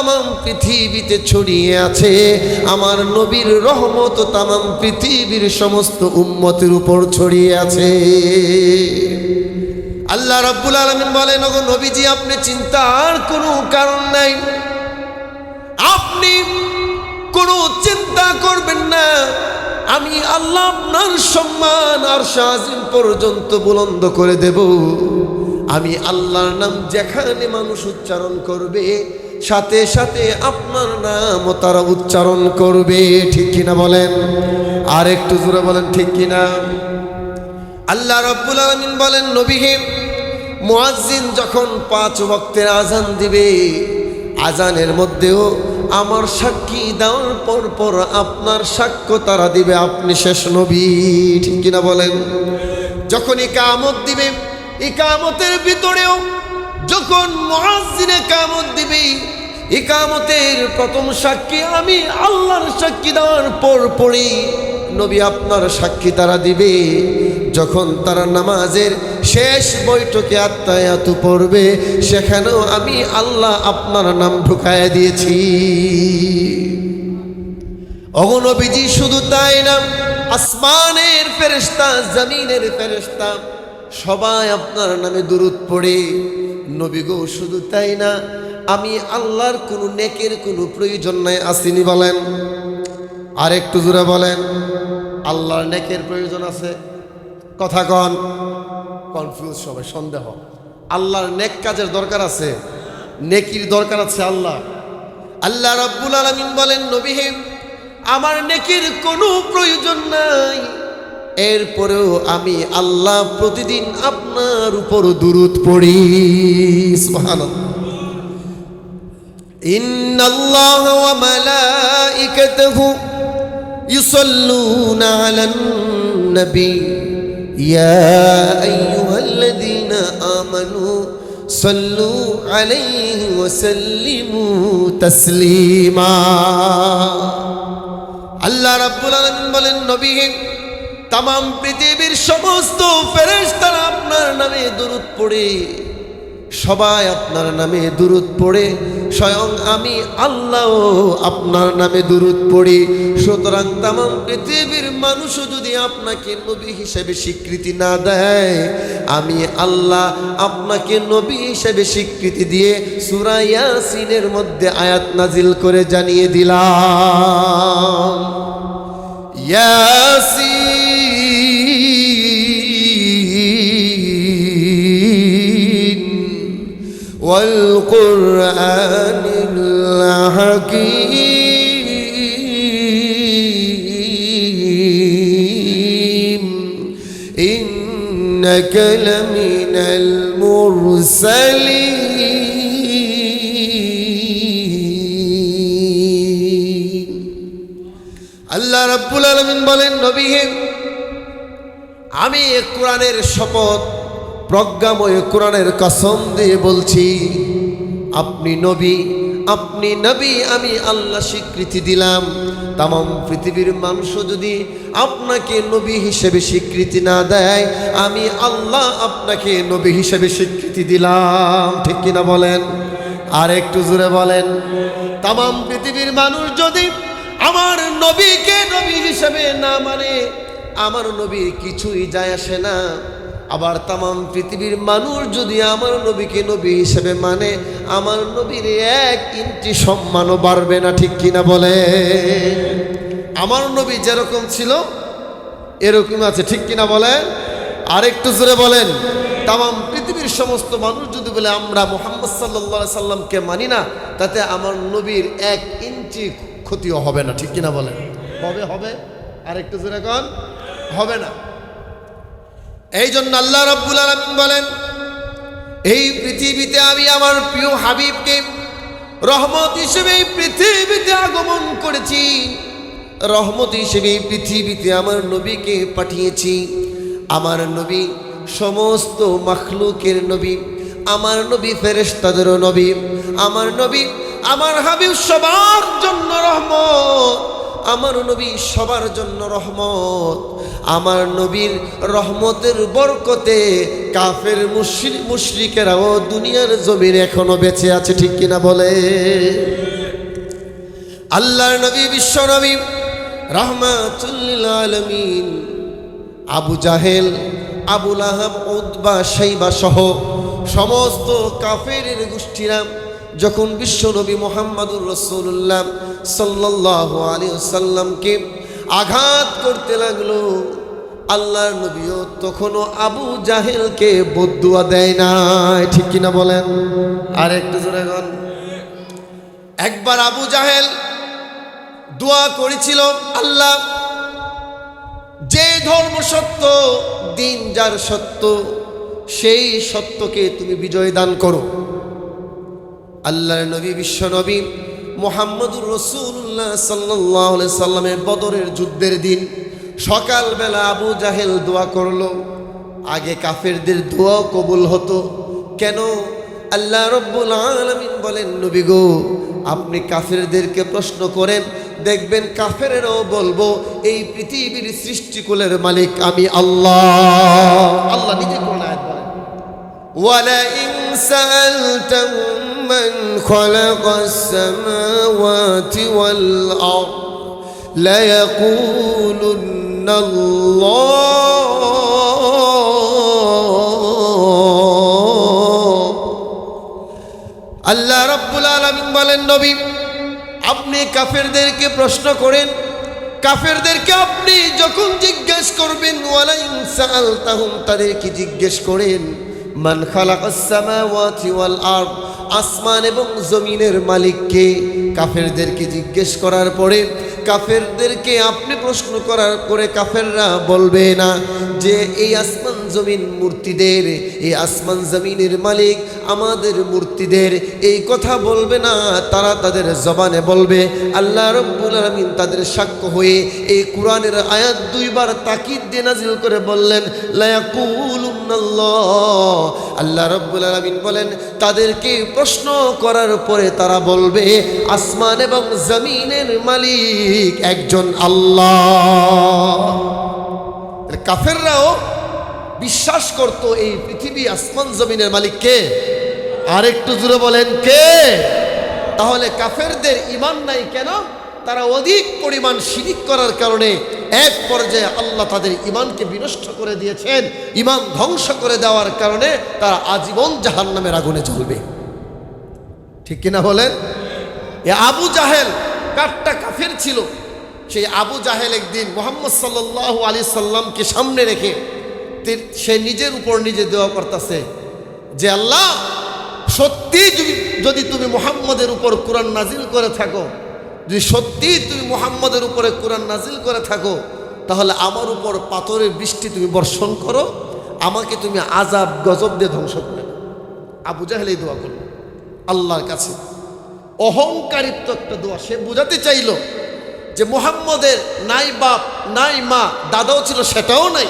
তামাম পৃথিবীতে ছড়িয়ে আছে। আমার নবীর রহমত তামাম পৃথিবীর সমস্ত উম্মতের উপর ছড়িয়ে আছে। আল্লাহ রাব্বুল আলামিন বলেন, ওগো নবীজি, আপনি চিন্তার কোনো কারণ নাই। আপনি কোনো চিন্তা করবেন না। আমি আল্লাহ আপনার সম্মান আর শাহিম পর্যন্ত বুলন্দ করে দেব। আমি আল্লাহর নাম যেখানে মানুষ উচ্চারণ করবে সাথে সাথে আপনার নাম তারা উচ্চারণ করবে, ঠিক কিনা বলেন? আর একটু জোরে বলেন, ঠিক কিনা? আল্লাহ রব্বুল আলমিন বলেন, নবীহে, মুয়াজ্জিন যখন পাঁচ ভক্তের আজান দিবে আজানের মধ্যেও আমার সাক্ষী দেওয়ার পর পর আপনার সাক্ষ্য তারা দিবে, আপনি শেষ নবী, ঠিক কিনা বলেন? যখন ইকামত দিবে, ইকামতের ভিতরেও যখন মুয়াজ্জিন ইকামত দিবে। ইকামতের প্রথম সাক্ষী আমি, আল্লাহর সাক্ষী দেওয়ার পর পরই নবী আপনার সাক্ষী তারা দিবে। যখন তারা নামাজের শেষ বৈঠকে আত্মায়াত পড়বে সেখানেও আমি আল্লাহ আপনার নাম ঢুকায় দিয়েছি। অগনবীজি শুধু তাই না, আসমানের ফেরেস্তা জমিনের ফেরেস্তা সবাই আপনার নামে দূরত পড়ে। নবী গো, শুধু তাই না, আমি আল্লাহর কোনো নেকের কোনো প্রয়োজন নাই আসিনি বলেন। আর একটু জোরে বলেন, আল্লাহর নেকের প্রয়োজন আছে? কথা কন। কনফিউজ, সবাই সন্দেহ। আল্লাহর নেক কাজের দরকার আছে? নেকির দরকার আছে আল্লাহ। আল্লাহ রাব্বুল আলামিন বলেন, নবী হে, আমার নেকির কোনো প্রয়োজন নাই। এরপরেও আমি আল্লাহ প্রতিদিন আপনার উপর দুরুদ পড়ি। সুবহান ইন্নাল্লাহ ওয়া মালাইকাতুহু ইউসাল্লুনা আলান নবী। ইয়া আইয়ুহাল্লাযীনা আমানু সাল্লু আলাইহি ওয়া সাল্লিমু তাসলিমা। আল্লাহ রাব্বুল বলেন, নবী তাম পৃথিবীর সমস্ত ফেরেশতারা আপনার নামে দূরত পড়ে। সবাই আপনার নামে দূরত পড়ে। স্বয়ং আমি আল্লাহ আপনার নামে দূরত পড়ি। সুতরাং তাম পৃথিবীর মানুষও যদি আপনাকে নবী হিসেবে স্বীকৃতি না দেয়, আমি আল্লাহ আপনাকে নবী হিসেবে স্বীকৃতি দিয়ে সুরা ইয়াসিনের মধ্যে আয়াত নাজিল করে জানিয়ে দিলাম। ইয়াসিন والقرآن الحكيم إنك لمن المرسلين আল্লাহ রাব্বুল আলামিন বলেন নবী হে আমি এ কোরআনের শপথ প্রজ্ঞাময় কোরআনের কসম দিয়ে বলছি, আপনি নবী আপনি নবী, আমি আল্লাহ স্বীকৃতি দিলাম। তাম পৃথিবীর মানুষ যদি আপনাকে নবী হিসেবে স্বীকৃতি না দেয়, আমি আল্লাহ আপনাকে নবী হিসেবে স্বীকৃতি দিলাম। ঠিক কিনা বলেন? আর একটু জোরে বলেন। তাম পৃথিবীর মানুষ যদি আমার নবীকে নবী হিসেবে না মানে আমার নবীর কিছুই যায় আসে না। আবার তাম পৃথিবীর মানুষ যদি আমার নবীকে নবী হিসেবে মানে আমার নবীর এক ইঞ্চি সম্মানও বাড়বে না, ঠিক কিনা বলে? আমার নবী যেরকম ছিল এরকম আছে, ঠিক কিনা বলে? আর একটু জোরে বলেন তাম পৃথিবীর সমস্ত মানুষ যদি বলে, আমরা মোহাম্মদ সাল্লা সাল্লামকে মানি না, তাতে আমার নবীর এক ইঞ্চি ক্ষতিও হবে না, ঠিক কিনা বলেন হবে হবে। আর একটু জোরে কন। হবে না। এই জন্য আল্লাহ রব্বুল আলমিন বলেন, এই পৃথিবীতে আমি আমার প্রিয় হাবিবকে রহমত হিসেবে এই পৃথিবীতে আগমন করেছি। রহমত হিসেবে পৃথিবীতে আমার নবীকে পাঠিয়েছি। আমার নবী সমস্ত মখলুকের নবী, আমার নবী ফেরেশতাদেরও নবী, আমার নবী, আমার হাবিব সবার জন্য রহমত আমার নবী সবার জন্য রহমত। আমার নবীর রহমতের বরকতে কাফের মুশরি, মুশরিকেরাও দুনিয়ার জমিন এখনও বেঁচে আছে, ঠিক কিনা বলে? আল্লাহর নবী, বিশ্ব নবী, রহমাতুল্লিল আলমিন, আবু জাহেল, আবুল আহাব উদ্বা সাইবা সহ সমস্ত কাফের গোষ্ঠীরা যখন বিশ্ব নবী মোহাম্মদুর রসুল্লাহ সাল্লাহ আলী সাল্লামকে আঘাত করতে লাগল, আল্লাহর নবীও তখনও আবু জাহেলকে বদুয়া দেয় না ঠিক কিনা বলেন? আর একটু জোরে গন একবার আবু জাহেল দোয়া করেছিল, আল্লাহ, যে ধর্ম সত্য, দিন যার সত্য, সেই সত্যকে তুমি বিজয় দান করো। আল্লাহর নবী, বিশ্ব নবী মোহাম্মদুর রসুল্লাহ সাল্লাহ সাল্লামের বদরের যুদ্ধের দিন। সকালবেলা আবু জাহেল দোয়া করল। আগে কাফেরদের দোয়াও কবুল হতো। কেন? আল্লাহ রব্বুল আলমিন বলেন, নবী গো, আপনি কাফেরদেরকে প্রশ্ন করেন, দেখবেন কাফেরেরাও বলব, এই পৃথিবীর সৃষ্টিকুলের মালিক আমি আল্লাহ। আল্লাহ নিজে কোন বলেন। ওয়ালা خلق السماوات والأرض ليقولن الله আল্লাহ রব্বুল আলমিন বলেন নবী আপনি কাফেরদেরকে প্রশ্ন করেন কাফেরদেরকে আপনি যখন জিজ্ঞেস করবেন ওয়ালাইন সাআলতাহুম তাদেরকে জিজ্ঞেস করেন মান খালাক আসসামাওয়াতি ওয়াল আরদ, আসমান এবং জমিনের মালিককে কাফেরদেরকে জিজ্ঞেস করার পরে, কাফেরদেরকে আপনি প্রশ্ন করার পরে কাফেররা বলবে না যে, এই আসমান জমিন মূর্তিদের, এই আসমান জমিনের মালিক আমাদের মূর্তিদের, এই কথা বলবে না, তারা তাদের জবানে বলবে, আল্লাহ রব্বুল আলমিন তাদের সাক্ষ্য হয়ে এই কোরআনের আয়াত দুইবার তাকিদ দিয়ে নাজিল করে বললেন আল্লাহ রব্বুল আলমিন বলেন, তাদেরকে প্রশ্ন করার পরে তারা বলবে, আসমান এবং জমিনের মালিক একজন আল্লাহ। কাফেররাও বিশ্বাস করত এই পৃথিবী আসমান জমিনের মালিক কে? আর একটু জুড়ে বলেন, কে? তাহলে কাফেরদের ইমান নাই কেন? তারা অধিক পরিমাণ শিরিক করার কারণে এক পর্যায়ে আল্লাহ তাদের ইমানকে বিনষ্ট করে দিয়েছেন ইমান ধ্বংস করে দেওয়ার কারণে তারা আজীবন জাহান্নামের আগুনে জ্বলবে। ঠিক কিনা বলেন? এ আবু জাহেল কাঠটা কাফের ছিল। সেই আবু জাহেল একদিন মোহাম্মদ সাল্লাহ আলী সাল্লামকে সামনে রেখে সে নিজের উপর নিজে দেওয়া করতেছে যে, আল্লাহ, সত্যি যদি তুমি মোহাম্মদের উপর কোরআন নাজিল করে থাকো, যদি সত্যি তুমি মোহাম্মদের উপরে কোরআন নাজিল করে থাকো, তাহলে আমার উপর পাথরের বৃষ্টি তুমি বর্ষণ করো, আমাকে তুমি আজাব গজব দিয়ে ধ্বংস করে। আবু জাহেল এই দোয়া করল, আল্লাহর কাছে অহংকারিত্ব একটা দোয়া, সে বোঝাতে চাইলো যে, মোহাম্মদের নাই বাপ, নাই মা, দাদাও ছিল, সেটাও নাই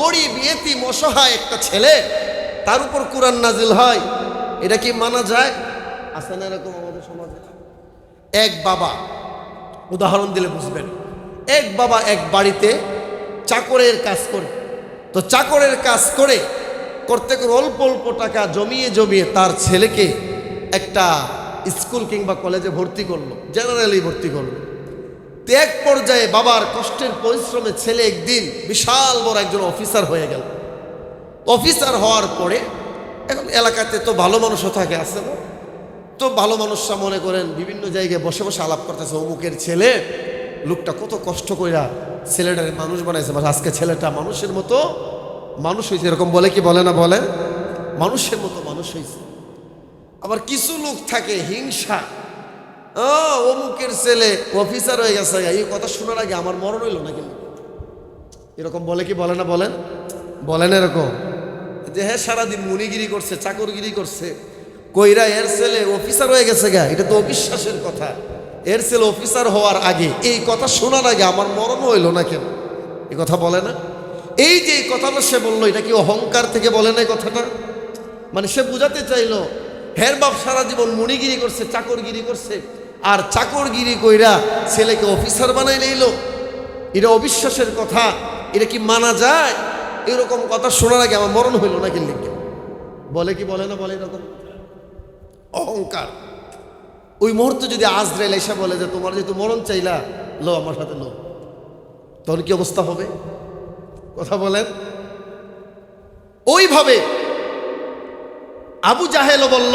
গরিব, এতিম, অসহায় একটা ছেলে, তার উপর কোরআন নাজিল হয়, এটা কি মানা যায়? আছে না এরকম আমাদের সমাজে? এক বাবা, উদাহরণ দিলে বুঝবেন। এক বাবা এক বাড়িতে চাকরের কাজ করে। তো চাকরের কাজ করে, করতে করে অল্প অল্প টাকা জমিয়ে জমিয়ে তার ছেলেকে একটা স্কুল কিংবা কলেজে ভর্তি করল, জেনারেলি ভর্তি করল। তো এক পর্যায়ে বাবার কষ্টের পরিশ্রমে ছেলে একদিন বিশাল বড় একজন অফিসার হয়ে গেল। অফিসার হওয়ার পরে, এখন এলাকাতে তো ভালো মানুষও থাকে, আছে না? তো ভালো মানুষরা মনে করেন বিভিন্ন জায়গায় বসে বসে আলাপ করতেছে, অমুকের ছেলে, লোকটা কত কষ্ট কইরা ছেলেটারে মানুষ বানাইছে। মানে আজকে ছেলেটা মানুষের মতো, মানুষ হয়েছে এরকম বলে কি বলে না বলে? মানুষের মতো মানুষ হয়েছে আবার কিছু লোক থাকে হিংসা ও অমুকের ছেলে অফিসার হয়ে গেছে। এই কথা শোনার আগে আমার মরণ হইল না কিন্তু এরকম বলে কি বলে না বলেন? বলেন এরকম। যে হ্যাঁ সারাদিন মুনিগিরি করছে চাকরগিরি করছে। কইরা এর ছেলে অফিসার হয়ে গেছে গা এটা তো অবিশ্বাসের কথা। এর ছেলে অফিসার হওয়ার আগে এই কথা শোনার আগে আমার মরণ হইল না কেন? এ কথা বলে না? এই যে কথাটা সে বলল এটা কি অহংকার থেকে বলে না এই কথাটা? মানে সে বুঝাতে চাইলো হের বাপ সারা জীবন মুনিগিরি করছে চাকরগিরি করছে। আর চাকরগিরি কইরা ছেলেকে অফিসার বানাই নিল এটা অবিশ্বাসের কথা, এটা কি মানা যায়? এরকম কথা শোনার আগে আমার মরণ হইল না কিন্তু বলে কি বলে না বলে এরকম? অহংকার। ওই মুহূর্তে যদি আজরাইল এসে বলে যে তোমার যেহেতু মরণ চাইলা লো আমার সাথে লো তখন কি অবস্থা হবে? কথা বলেন। ওইভাবে আবু জাহেলও বলল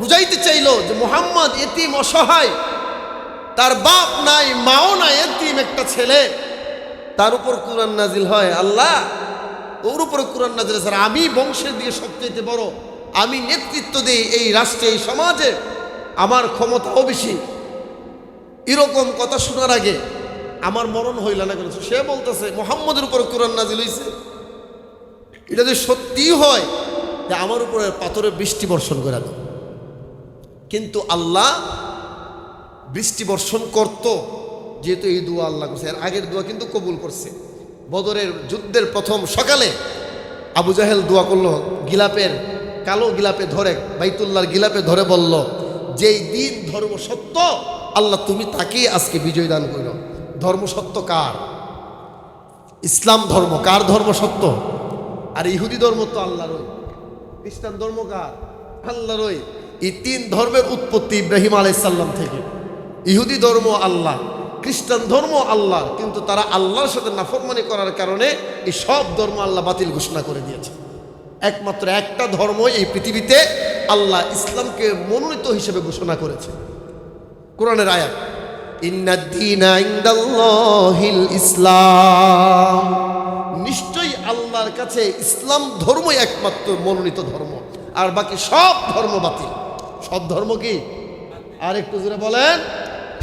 বুঝাইতে চাইল যে মোহাম্মদ এতিম অসহায়। তার বাপ নাই, মাও নাই, এতিম একটা ছেলে। তার উপর কোরআন নাজিল হয়। আল্লাহ, ওর উপরে কোরআন নাজিল স্যার আমি বংশের দিয়ে সবচেয়ে বড়। আমি নেতৃত্ব দিই এই রাষ্ট্রে, এই সমাজে। আমার ক্ষমতাও বেশি। এরকম কথা শোনার আগে আমার মরণ হইল না কেন? সে বলতেছে, মোহাম্মদের উপর কোরআন নাজিল হইছে। এটা যদি সত্যি হয় যে আমার উপরে পাথরের বৃষ্টি বর্ষণ করে দাও কিন্তু আল্লাহ বৃষ্টি বর্ষণ করত, যেহেতু এই দোয়া আল্লাহ করছে। এর আগের দোয়া কিন্তু কবুল করছে। বদরের যুদ্ধের প্রথম সকালে আবু জাহেল দোয়া করল, গিলাপের, কালো গিলাপে ধরে, বাইতুল্লাহর গিলাপে ধরে বলল, যেই দিন ধর্ম সত্য, আল্লাহ তুমি তাকেই আজকে বিজয় দান করো। ধর্ম সত্য কার? ইসলাম ধর্ম কার ধর্ম সত্য? আর ইহুদি ধর্ম তো আল্লাহরই। খ্রিস্টান ধর্ম কার? আল্লাহরই। এই তিন ধর্মের উৎপত্তি ইব্রাহিম আলাইসাল্লাম থেকে। ইহুদি ধর্ম আল্লাহ, খ্রিস্টান ধর্ম আল্লাহ, কিন্তু তারা আল্লাহর সাথে নাফরমানি করার কারণে এই সব ধর্ম আল্লাহ বাতিল ঘোষণা করে দিয়েছে। একমাত্র একটা ধর্ম এই পৃথিবীতে আল্লাহ ইসলামকে মনোনীত হিসেবে ঘোষণা করেছে। কোরআনের আয়াত ইসলাম। নিশ্চয়ই আল্লাহর কাছে ইসলাম ধর্মই একমাত্র মনোনীত ধর্ম, আর বাকি সব ধর্ম বাতিল। সব ধর্ম কি? আর একটু জোরে বলেন।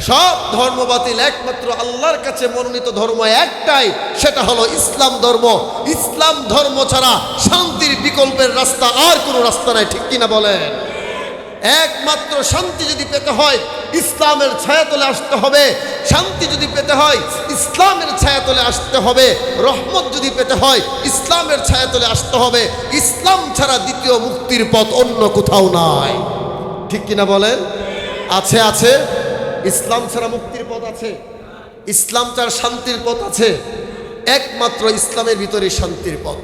সব ধর্ম বাতিল, একমাত্র আল্লাহর কাছে মনোনীত ধর্ম একটাই, সেটা হলো ইসলাম ধর্ম। ইসলাম ধর্ম ছাড়া শান্তির বিকল্পের রাস্তা আর কোনো রাস্তা নাই, ঠিক কিনা বলেন? একমাত্র শান্তি যদি পেতে হয়, ইসলামের ছায়াতলে আসতে হবে। শান্তি যদি পেতে হয়, ইসলামের ছায়াতলে আসতে হবে। রহমত যদি পেতে হয়, ইসলামের ছায়াতলে আসতে হবে। ইসলাম ছাড়া দ্বিতীয় মুক্তির পথ অন্য কোথাও নাই। ঠিক কিনা বলেন? আছে আছে। ইসলাম ছাড়া মুক্তির পথ আছে। ইসলাম ছাড়া শান্তির পথ আছে। একমাত্র ইসলামের ভিতরে শান্তির পথ।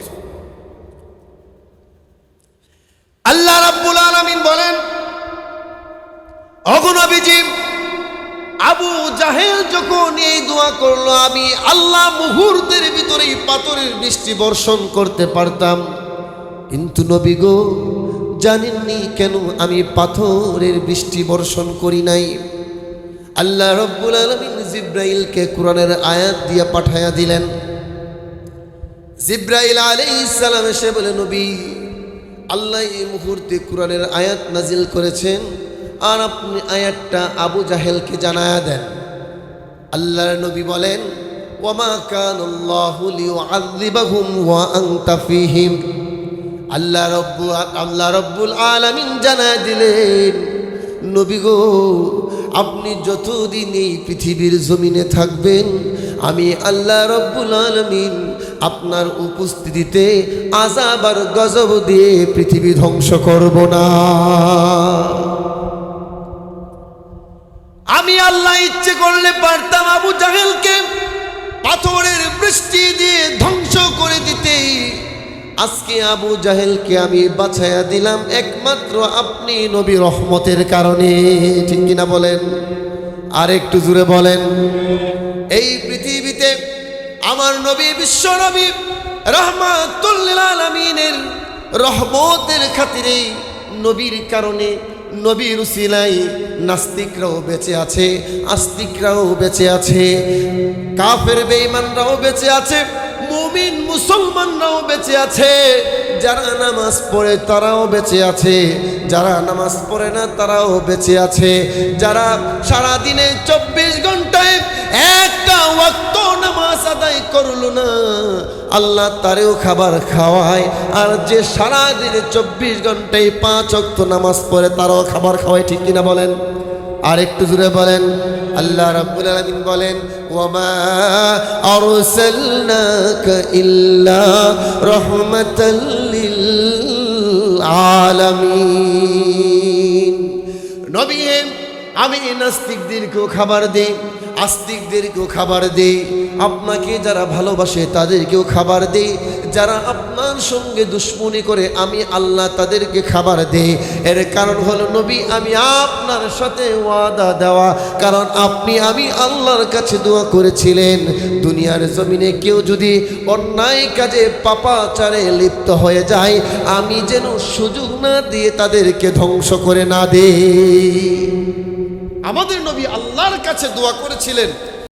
আল্লাহ রাব্বুল আলামিন বলেন অগনবীজি আবু জাহেল যখন এই দোয়া করল, আমি আল্লাহ মুহূর্তের ভিতরেই পাথরের বৃষ্টি বর্ষণ করতে পারতাম। কিন্তু নবী গো জানেননি কেন? আমি পাথরের বৃষ্টি বর্ষণ করি নাই। আল্লাহ রব্বুল আলমিন জিব্রাইলকে কোরআনের আয়াত দিয়ে পাঠায়া দিলেন। জিব্রাইল আলাইহিস সালাম এসে বলে, নবী, আল্লাহ এই মুহূর্তে কোরআনের আয়াত নাজিল করেছেন আর আপনি আয়াতটা আবু জাহেলকে জানায়া দেন। আল্লাহর নবী বলেন ওয়ামা কানাল্লাহু লিউআযিবাহুম ওয়া আনতা ফীহিম। আল্লাহ রব্বু আল্লাহ রব্বুল আলামিন জানা দিলেন, নবী গো, আপনি যতদিন এই পৃথিবীর জমিনে থাকবেন, আমি আল্লাহ রব্বুল আলমিন আপনার উপস্থিতিতে আজাব আর গজব দিয়ে পৃথিবী ধ্বংস করব না। আমি আল্লাহ ইচ্ছে করলে পারতাম আবু জাহেলকে পাথরের বৃষ্টি দিয়ে ধ্বংস করে দিতে। আজকে আবু জাহেলকে আমি বাছাইয়া দিলাম একমাত্র আপনি নবী রহমতের কারণে। ঠিক কিনা বলেন? আর একটু জুড়ে বলেন। এই পৃথিবীতে আমার নবী, বিশ্ব নবী রহমাতুল্লিল আলমিনের রহমতের খাতিরে নবীর কারণে নবীর উসিলাই নাস্তিকরাও বেঁচে আছে, আস্তিকরাও বেঁচে আছে, কাফের বেঈমানরাও বেঁচে আছে। মুমিন মুসলমানরাও বেঁচে আছে, যারা নামাজ পড়ে তারাও বেঁচে আছে, যারা নামাজ পড়ে না তারাও বেঁচে আছে, যারা সারা দিনে চব্বিশ ঘন্টায় একটা ওয়াক্ত নামাজ আদায় করল না, আল্লাহ তারেও খাবার খাওয়ায়, আর যে সারা দিনে চব্বিশ ঘন্টায় পাঁচ অক্ত নামাজ পড়ে তারাও খাবার খাওয়ায়, ঠিক কিনা বলেন? আর একটু জুড়ে বলেন। আল্লাহ রাব্বুল আলামিন বলেন, ওয়ামা আরসালনাকা ইল্লা রাহমাতাল লিল আলামিন। নবী, আমি নাস্তিকদেরকেও খাবার দিই। আস্তিকদেরকেও খাবার দেই। আপনাকে যারা ভালোবাসে তাদেরকেও খাবার দেই। যারা আপনার সঙ্গে দুশ্মনী করে আমি আল্লাহ তাদেরকে খাবার দেই। এর কারণ হলো, নবী, আমি আপনার সাথে ওয়াদা দেওয়া। কারণ আপনি আমি আল্লাহর কাছে দোয়া করেছিলেন। দুনিয়ার জমিনে কেউ যদি অন্যায় কাজে পাপাচারে লিপ্ত হয়ে যায়, আমি যেন সুযোগ না দিয়ে তাদেরকে ধ্বংস করে না দেই। আমাদের নবী আল্লাহর কাছে দোয়া করেছিলেন